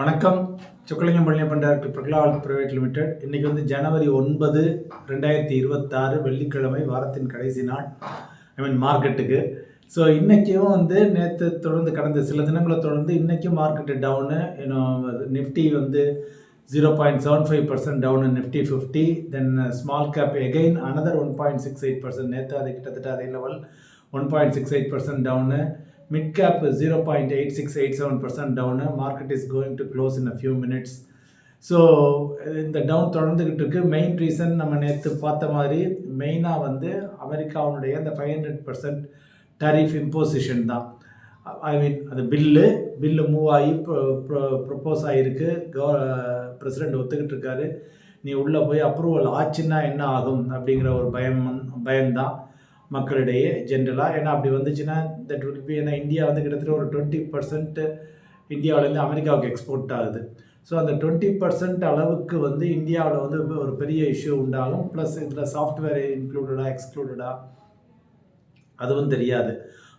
வணக்கம். Sukkalingam Palaniappan director Prahlad private limited. இன்னைக்கு வந்து ஜனவரி ஒன்பது ரெண்டாயிரத்தி இருபத்தாறு வெள்ளிக்கிழமை வாரத்தின் கடைசி நாள். ஐ மீன் மார்க்கெட்டுக்கு ஸோ இன்றைக்கும் வந்து நேற்று தொடர்ந்து கடந்த சில தினங்களை தொடர்ந்து இன்றைக்கும் மார்க்கெட்டு டவுனு இன்னும் நிஃப்டி வந்து zero point seven five percent down Nifty fifty then small cap again another one point six eight percent நேற்று அது கிட்டத்தட்ட அதே level one point six eight percent down mid cap zero point eight six eight seven percent down market is going to close in a few minutes so இந்த down தொடர்ந்துக்கிட்டு இருக்கு. Main reason நம்ம நேற்று பார்த்த மாதிரி மெயினாக வந்து அமெரிக்காவுடைய அந்த five hundred percent tariff imposition தான். ஐ மீன் அது பில்லு பில்லு மூவ் ஆகி ப்ரொப்போஸ் ஆகிருக்கு கவ பிரசிடெண்ட் ஒத்துக்கிட்டு இருக்காரு. நீ உள்ளே போய் அப்ரூவல் ஆச்சுன்னா என்ன ஆகும் அப்படிங்கிற ஒரு பயம் பயம்தான் மக்களிடையே ஜென்ரலாக ஏன்னா அப்படி வந்துச்சுன்னா தட் வில் பி ஏன்னா இந்தியா வந்து கிட்டத்தட்ட ஒரு டுவெண்ட்டி பர்சன்ட் இந்தியாவிலேருந்து அமெரிக்காவுக்கு எக்ஸ்போர்ட் ஆகுது. ஸோ அந்த டுவெண்ட்டி பர்சன்ட் அளவுக்கு வந்து இந்தியாவில் வந்து ஒரு பெரிய இஷ்யூ உண்டாகும். ப்ளஸ் இதில் சாஃப்ட்வேர் இன்க்ளூடடா எக்ஸ்க்ளூடடா அதுவும் தெரியாது.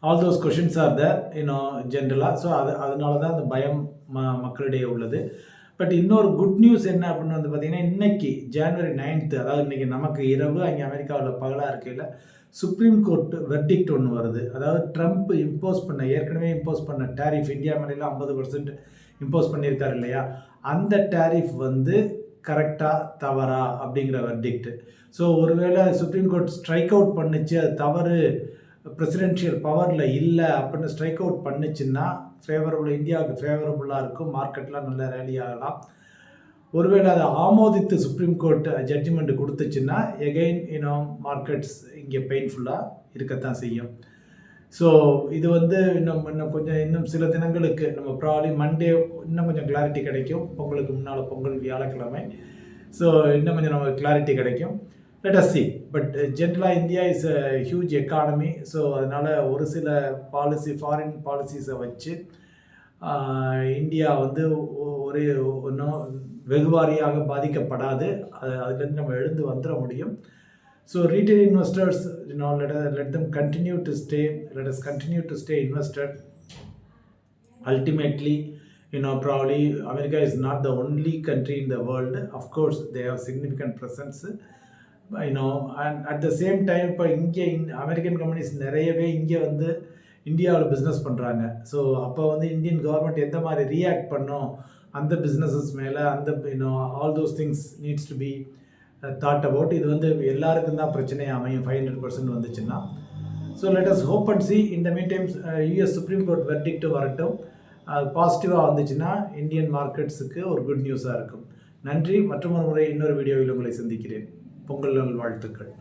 All those questions are the இன்னும் ஜென்ரலாக ஸோ அது அதனால தான் அந்த பயம் ம மக்களிடையே உள்ளது. பட் இன்னொரு குட் நியூஸ் என்ன அப்படின்னு வந்து பார்த்தீங்கன்னா இன்னைக்கு ஜனவரி நைன்த்து அதாவது இன்றைக்கி நமக்கு இரவு அங்கே அமெரிக்காவில் பகலாக இருக்கையில் சுப்ரீம் கோர்ட் வெர்டிக்ட் ஒன்று வருது. அதாவது ட்ரம்ப் இம்போஸ் பண்ண ஏற்கனவே இம்போஸ் பண்ண டேரிஃப் இந்தியா மேலே ஐம்பது பர்சன்ட் இம்போஸ் பண்ணியிருக்காரு இல்லையா? அந்த டேரிஃப் வந்து கரெக்டாக தவறா அப்படிங்கிற வெர்டிக்ட் ஸோ ஒருவேளை சுப்ரீம் கோர்ட் ஸ்ட்ரைக் அவுட் பண்ணிச்சு அது தவறு பிரசிடென்ஷியல் பவரில் இல்லை அப்படின்னு ஸ்ட்ரைக் அவுட் பண்ணுச்சுன்னா ஃபேவரபுள் இந்தியாவுக்கு ஃபேவரபுளாக இருக்கும். மார்க்கெட்லாம் நல்ல ரேலி ஆகலாம். ஒருவேளை அதை ஆமோதித்து சுப்ரீம் கோர்ட் ஜட்ஜ்மெண்ட் கொடுத்துச்சுன்னா எகெயின் யூனோ மார்க்கெட்ஸ் இங்கே பெயின்ஃபுல்லாக இருக்கத்தான் செய்யும். ஸோ இது வந்து இன்னும் இன்னும் கொஞ்சம் இன்னும் சில தினங்களுக்கு நம்ம ப்ராப்ளி மண்டே இன்னும் கொஞ்சம் கிளாரிட்டி கிடைக்கும். பொங்கலுக்கு முன்னால் பொங்கல் வியாழக்கிழமை. ஸோ இன்னும் கொஞ்சம் நமக்கு கிளாரிட்டி கிடைக்கும். லெட் அஸ் சி பட் ஜென்ரலாக India is a huge economy so அதனால் ஒரு சில பாலிசி ஃபாரின் பாலிசிஸை வச்சு இந்தியா வந்து ஒரு ஒன்றும் வெகுவாரியாக பாதிக்கப்படாது. அது அதுலேருந்து நம்ம எழுந்து வந்துட முடியும். So retail investors you know let let them continue to stay let us continue to stay invested ultimately you know probably america is not the only country in the world. Of course they have significant presence. இன்னும் and at the same time இப்போ இங்கே American companies நிறையவே இங்கே வந்து இந்தியாவில் business பண்ணுறாங்க so அப்போ வந்து இந்தியன் கவர்மெண்ட் எந்த மாதிரி ரியாக்ட் பண்ணும்? அந்த பிஸ்னஸஸ் மேலே அந்த you know all those things needs to be thought about இது வந்து எல்லாருக்கும் தான் பிரச்சனையாக அமையும். ஃபைவ் ஹண்ட்ரட் பர்சன்ட் வந்துச்சுன்னா. So let us hope and see இந்த mean times US supreme court verdict வரட்டும். அது பாசிட்டிவாக வந்துச்சுன்னா இந்தியன் மார்க்கெட்ஸுக்கு ஒரு குட் நியூஸாக இருக்கும். நன்றி. மற்றொரு முறை இன்னொரு வீடியோவில் உங்களை சந்திக்கிறேன். பொங்கல் நல் வாழ்த்துக்கள்